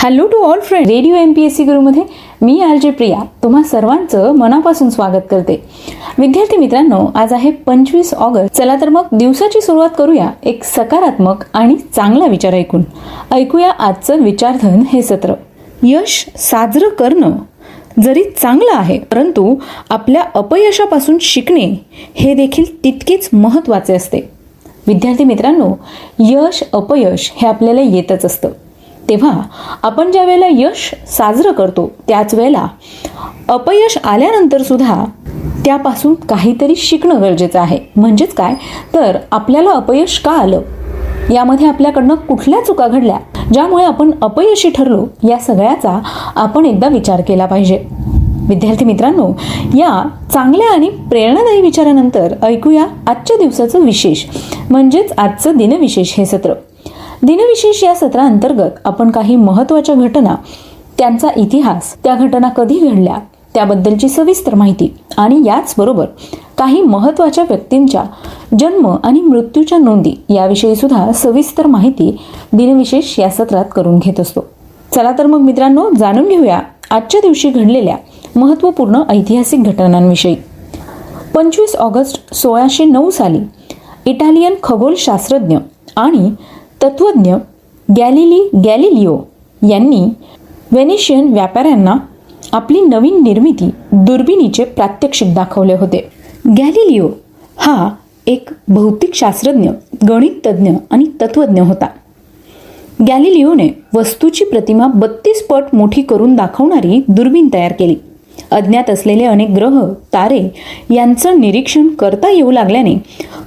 Hello to all friend radio M P S C गुरुमध्ये मी R J Priya. तुम्हा सर्वांचं मनापासून स्वागत करते. विद्यार्थी मित्रांनो आज आहे पंचवीस ऑगस्ट. चला तर मग दिवसाची सुरुवात करूया एक सकारात्मक आणि चांगला विचार ऐकून. ऐकूया आजचं विचारधन हे सत्र. यश साजरं करणं जरी चांगलं आहे परंतु आपल्या अपयशापासून शिकणे हे देखील तितकेच महत्त्वाचे असते. विद्यार्थी मित्रांनो यश अपयश हे आपल्याला येतच असतं. तेव्हा आपण ज्या वेळेला यश साजरं करतो त्याच वेळेला अपयश आल्यानंतर सुद्धा त्यापासून काहीतरी शिकणं गरजेचं आहे. म्हणजेच काय? तर आपल्याला अपयश का आलं? यामध्ये आपल्याकडनं कुठल्या चुका घडल्या? ज्यामुळे आपण अपयशी ठरलो या सगळ्याचा आपण एकदा विचार केला पाहिजे. विद्यार्थी मित्रांनो या चांगल्या आणि प्रेरणादायी विचारानंतर ऐकूया आजच्या दिवसाचं विशेष. म्हणजेच आजचं दिनविशेष हे सत्र. दिनविशेष या सत्रांतर्गत आपण काही महत्त्वाच्या घटना त्यांचा इतिहास त्या घटना कधी घडल्या त्याबद्दलची सविस्तर माहिती आणि याचबरोबर काही महत्त्वाच्या व्यक्तींच्या जन्म आणि मृत्यूच्या नोंदी याविषयी सुद्धा सविस्तर माहिती दिनविशेष या सत्रात करून घेत असतो. चला तर मग मित्रांनो जाणून घेऊया आजच्या दिवशी घडलेल्या महत्त्वपूर्ण ऐतिहासिक घटनांविषयी. पंचवीस ऑगस्ट सोळाशे नऊ साली इटालियन खगोलशास्त्रज्ञ आणि तत्वज्ञ गॅलिली गॅलिलिओ यांनी व्हेनेशियन व्यापाऱ्यांना आपली नवीन निर्मिती दुर्बिणीचे प्रात्यक्षिक दाखवले होते. गॅलिलिओ हा एक भौतिकशास्त्रज्ञ गणिततज्ञ आणि तत्वज्ञ होता. गॅलिलिओने वस्तूची प्रतिमा बत्तीस पट मोठी करून दाखवणारी दुर्बीण तयार केली. अज्ञात असलेले अनेक ग्रह तारे यांचं निरीक्षण करता येऊ लागल्याने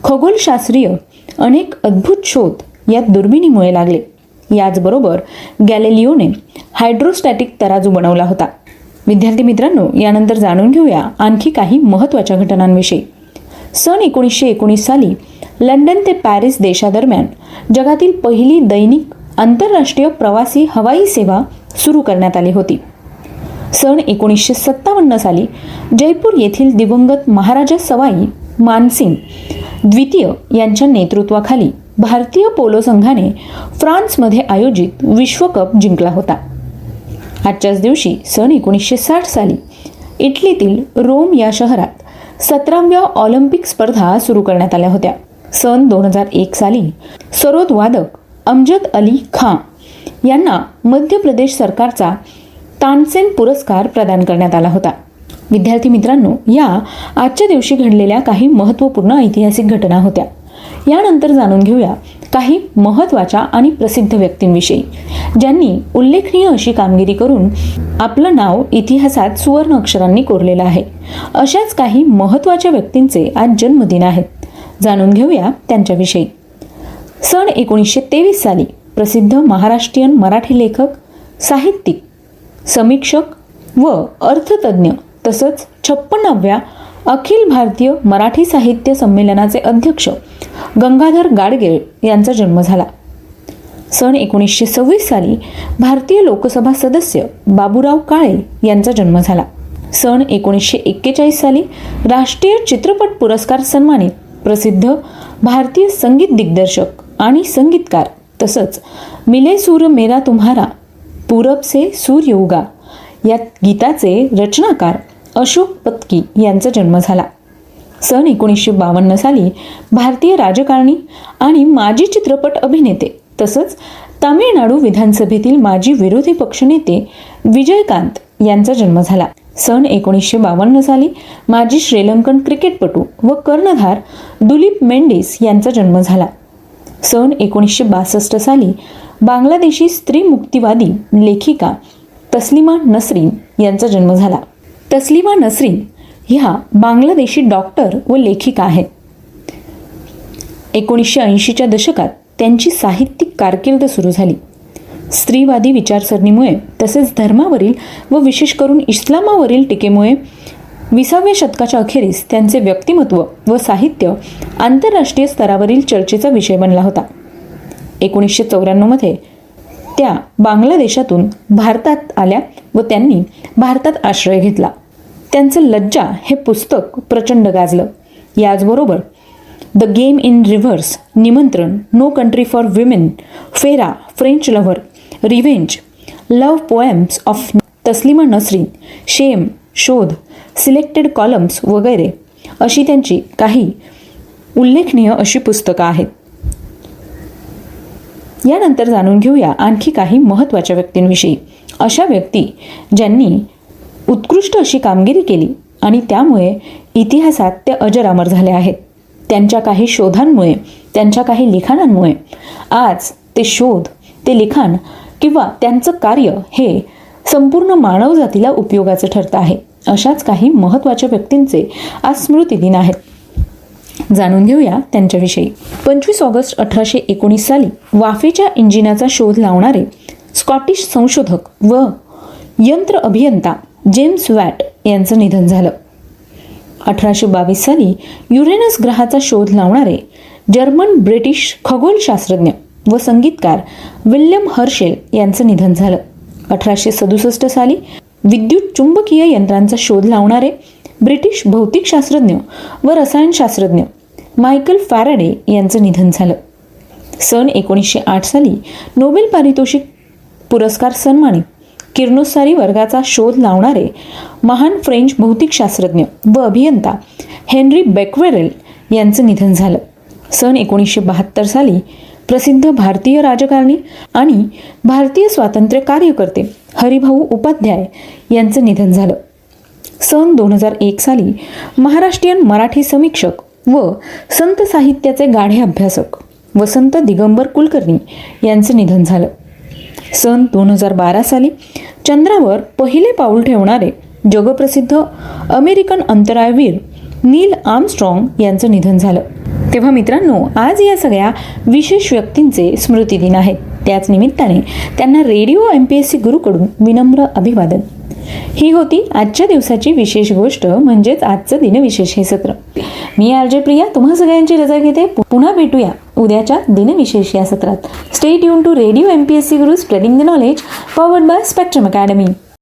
खगोलशास्त्रीय अनेक अद्भुत शोध या दुर्बिणीमुळे लागले. याचबरोबर गॅलेलिओने हायड्रोस्टॅटिक तराजू बनवला होता. विद्यार्थी मित्रांनो यानंतर जाणून घेऊया आणखी काही महत्त्वाच्या घटनांविषयी. सन एकोणीसशे एकोणीस साली लंडन ते पॅरिस देशादरम्यान जगातील पहिली दैनिक आंतरराष्ट्रीय प्रवासी हवाई सेवा सुरू करण्यात आली होती. सन एकोणीसशे सत्तावन्न साली जयपूर येथील दिवंगत महाराजा सवाई मानसिंग द्वितीय यांच्या नेतृत्वाखाली भारतीय पोलो संघाने फ्रान्समध्ये आयोजित विश्वकप जिंकला होता. आजच्याच दिवशी सन एकोणीसशे साठ साली इटलीतील रोम या शहरात सतराव्या ऑलिम्पिक स्पर्धा सुरू करण्यात आल्या होत्या. सन दोन हजार एक साली सरोद वादक अमजद अली खां यांना मध्य प्रदेश सरकारचा तानसेन पुरस्कार प्रदान करण्यात आला होता. विद्यार्थी मित्रांनो या आजच्या दिवशी घडलेल्या काही महत्त्वपूर्ण ऐतिहासिक घटना होत्या. यानंतर जाणून घेऊया काही महत्त्वाच्या आणि प्रसिद्ध व्यक्तींविषयी ज्यांनी उल्लेखनीय अशी कामगिरी करून आपलं नाव इतिहासात सुवर्ण अक्षरांनी कोरलेलं आहे. अशाच काही महत्त्वाच्या व्यक्तींचे आज जन्मदिन आहेत. जाणून घेऊया त्यांच्याविषयी. सन एकोणीसशे तेवीस साली प्रसिद्ध महाराष्ट्रीयन मराठी लेखक साहित्यिक समीक्षक व अर्थतज्ञ तसंच छप्पन्नाव्या अखिल भारतीय मराठी साहित्य संमेलनाचे अध्यक्ष गंगाधर गाडगीळ यांचा जन्म झाला. सन एकोणीसशे सव्वीस साली भारतीय लोकसभा सदस्य बाबूराव काळे यांचा जन्म झाला. सन एकोणीसशे एक्केचाळीस साली राष्ट्रीय चित्रपट पुरस्कार सन्मानित प्रसिद्ध भारतीय संगीत दिग्दर्शक आणि संगीतकार तसंच मिले सूर मेरा तुम्हारा पूरब से सूर्य उगा या गीताचे रचनाकार अशोक पत्की यांचा जन्म झाला. सन एकोणीसशे बावन्न साली भारतीय राजकारणी आणि माजी चित्रपट अभिनेते तसंच तामिळनाडू विधानसभेतील माजी विरोधी पक्षनेते विजयकांत यांचा जन्म झाला. सन एकोणीसशे बावन्न साली माजी श्रीलंकन क्रिकेटपटू व कर्णधार दुलीप मेंडिस यांचा जन्म झाला. सन एकोणीसशे बासष्ट साली बांगलादेशी स्त्री मुक्तिवादी लेखिका तस्लिमा नसरीन यांचा जन्म झाला. तस्लिमा नसरीन ह्या बांगलादेशी डॉक्टर व लेखिका आहेत. एकोणीसशे ऐंशीच्या दशकात त्यांची साहित्यिक कारकीर्द सुरू झाली. स्त्रीवादी विचारसरणीमुळे तसेच धर्मावरील व विशेष करून इस्लामावरील टीकेमुळे विसाव्या शतकाच्या अखेरीस त्यांचे व्यक्तिमत्व व साहित्य आंतरराष्ट्रीय स्तरावरील चर्चेचा विषय बनला होता. एकोणीसशे चौऱ्याण्णवमध्ये त्या बांगलादेशातून भारतात आल्या व त्यांनी भारतात आश्रय घेतला. त्यांचं लज्जा हे पुस्तक प्रचंड गाजलं. याचबरोबर the game in reverse Nimantran no country for women Phera French lover revenge love poems of Taslima Nasrin shame Shodh selected columns वगैरे अशी त्यांची काही उल्लेखनीय अशी पुस्तकं आहेत. यानंतर जाणून घेऊया आणखी काही महत्त्वाच्या व्यक्तींविषयी. अशा व्यक्ती ज्यांनी उत्कृष्ट अशी कामगिरी केली आणि त्यामुळे इतिहासात ते अजरामर झाले आहेत. त्यांच्या काही शोधांमुळे त्यांच्या काही लिखाणांमुळे आज ते शोध ते लिखाण किंवा त्यांचं कार्य हे संपूर्ण मानवजातीला उपयोगाचं ठरतं आहे अशाच काही महत्त्वाच्या व्यक्तींचे आज स्मृतिदिन आहेत. जाणून घेऊया त्यांच्याविषयी. पंचवीस ऑगस्ट अठराशे एकोणीस साली वाफेच्या इंजिनाचा शोध लावणारे स्कॉटिश संशोधक व यंत्र अभियंता जेम्स वॅट यांचं निधन झालं. अठराशे बावीस साली युरेनस ग्रहाचा शोध लावणारे जर्मन ब्रिटिश खगोलशास्त्रज्ञ व संगीतकार विल्यम हर्शेल यांचं निधन झालं. अठराशे सदुसष्ट साली विद्युत चुंबकीय यंत्रांचा शोध लावणारे ब्रिटिश भौतिकशास्त्रज्ञ व रसायनशास्त्रज्ञ मायकल फॅराडे यांचं निधन झालं. सन एकोणीसशे आठ साली नोबेल पारितोषिक पुरस्कार सन्मानित किरणोत्सारी वर्गाचा शोध लावणारे महान फ्रेंच भौतिकशास्त्रज्ञ व अभियंता हेनरी बेक्वेरेल यांचं निधन झालं. सन एकोणीसशे बहात्तर साली प्रसिद्ध भारतीय राजकारणी आणि भारतीय स्वातंत्र्य कार्यकर्ते हरिभाऊ उपाध्याय यांचं निधन झालं. सन दोन हजार एक साली महाराष्ट्रीयन मराठी समीक्षक व संत साहित्याचे गाढे अभ्यासक वसंत दिगंबर कुलकर्णी यांचं निधन झालं. सन दोन हजार बारा साली चंद्रावर पहिले पाऊल ठेवणारे जगप्रसिद्ध अमेरिकन अंतराळवीर नील आर्मस्ट्रॉंग यांचं निधन झालं. तेव्हा मित्रांनो आज या सगळ्या विशेष व्यक्तींचे स्मृतिदिन आहेत. त्याच निमित्ताने त्यांना radio M P S C गुरुकडून विनम्र अभिवादन. ही होती आजच्या दिवसाची विशेष गोष्ट म्हणजेच आजचं दिनविशेष हे सत्र. मी आर जे प्रिया तुम्हा सगळ्यांची रजा घेते. पुन्हा भेटूया. उद्याच्या दिनविशेष या सत्रात. Stay युन to radio M P S C Guru spreading the knowledge forward by spectrum academy